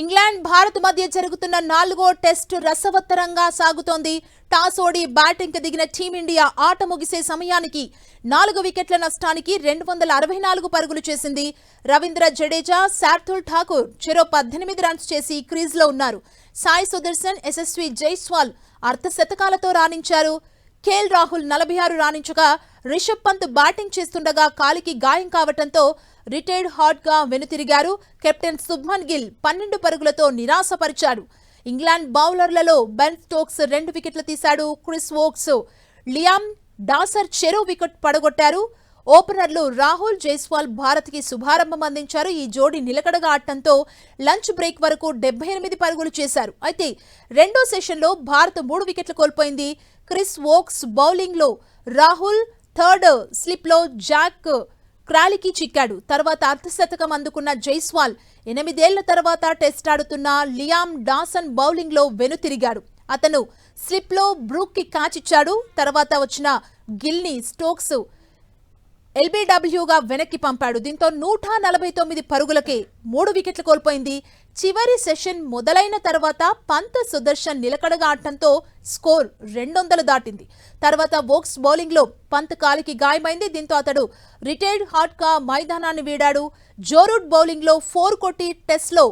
England Bharat మధ్య జరుగుతున్న నాలుగో టెస్ట్ రసవత్తరంగా సాగుతోంది. టాస్ ఓడి బ్యాటింగ్కి దిగిన టీమిండియా ఆట ముగిసే సమయానికి నాలుగు వికెట్ల నష్టానికి రెండు వందల అరవై నాలుగు పరుగులు చేసింది. రవీంద్ర జడేజా శార్థుల్ ఠాకూర్ చెరో పద్దెనిమిది రన్స్ చేసి క్రీజ్లో ఉన్నారు. సాయి సుదర్శన్ యశస్వి జైస్వాల్ అర్ధశతకాలతో రాణించారు. కేఎల్ రాహుల్ నలభై ఆరు రాణించగా రిషబ్ పంత్ బ్యాటింగ్ చేస్తుండగా కాలికి గాయం కావటంతో రిటైర్డ్ హాట్గా వెనుతిరిగారు. కెప్టెన్ శుభ్మన్ గిల్ పన్నెండు పరుగులతో నిరాశపరిచాడు. ఇంగ్లాండ్ బౌలర్లలో బెన్ స్టోక్స్ రెండు వికెట్లు తీశాడు. క్రిస్ వోక్స్ లియామ్ డాసర్ చెరో వికెట్ పడగొట్టారు. ఓపెనర్లు రాహుల్ జైస్వాల్ భారత్కి శుభారంభం అందించారు. ఈ జోడీ నిలకడగా ఆడటంతో లంచ్ బ్రేక్ వరకు డెబ్బై ఎనిమిది పరుగులు చేశారు. అయితే రెండో సెషన్లో భారత్ మూడు వికెట్లు కోల్పోయింది. క్రిస్ వోక్స్ బౌలింగ్లో రాహుల్ థర్డ్ స్లిప్లో జాక్ క్రాలికి చిక్కాడు. తర్వాత అర్ధశతకం అందుకున్న జైస్వాల్ ఎనిమిదేళ్ళ తర్వాత టెస్ట్ ఆడుతున్న లియామ్ డాసన్ బౌలింగ్లో వెనుతిరిగాడు. అతను స్లిప్లో బ్రూక్కి కాచిచ్చాడు. తర్వాత వచ్చిన గిల్ని స్టోక్స్ ఎల్బీడబ్ల్యూగా వెనక్కి పంపాడు. దీంతో నూట నలభై తొమ్మిది పరుగులకే మూడు వికెట్లు కోల్పోయింది. చివరి సెషన్ మొదలైన తర్వాత పంత్ సుదర్శన్ నిలకడగా ఆడటంతో స్కోర్ రెండు వందలు దాటింది. తర్వాత వోక్స్ బౌలింగ్లో పంత్ కాలికి గాయమైంది. దీంతో అతడు రిటైర్డ్ హాట్గా మైదానాన్ని వీడాడు. జోరూట్ బౌలింగ్లో ఫోర్ కొట్టి టెస్ట్లో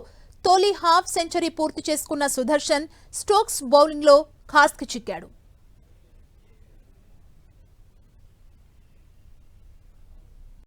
తొలి హాఫ్ సెంచరీ పూర్తి చేసుకున్న సుదర్శన్ స్టోక్స్ బౌలింగ్లో ఖాస్కి చిక్కాడు.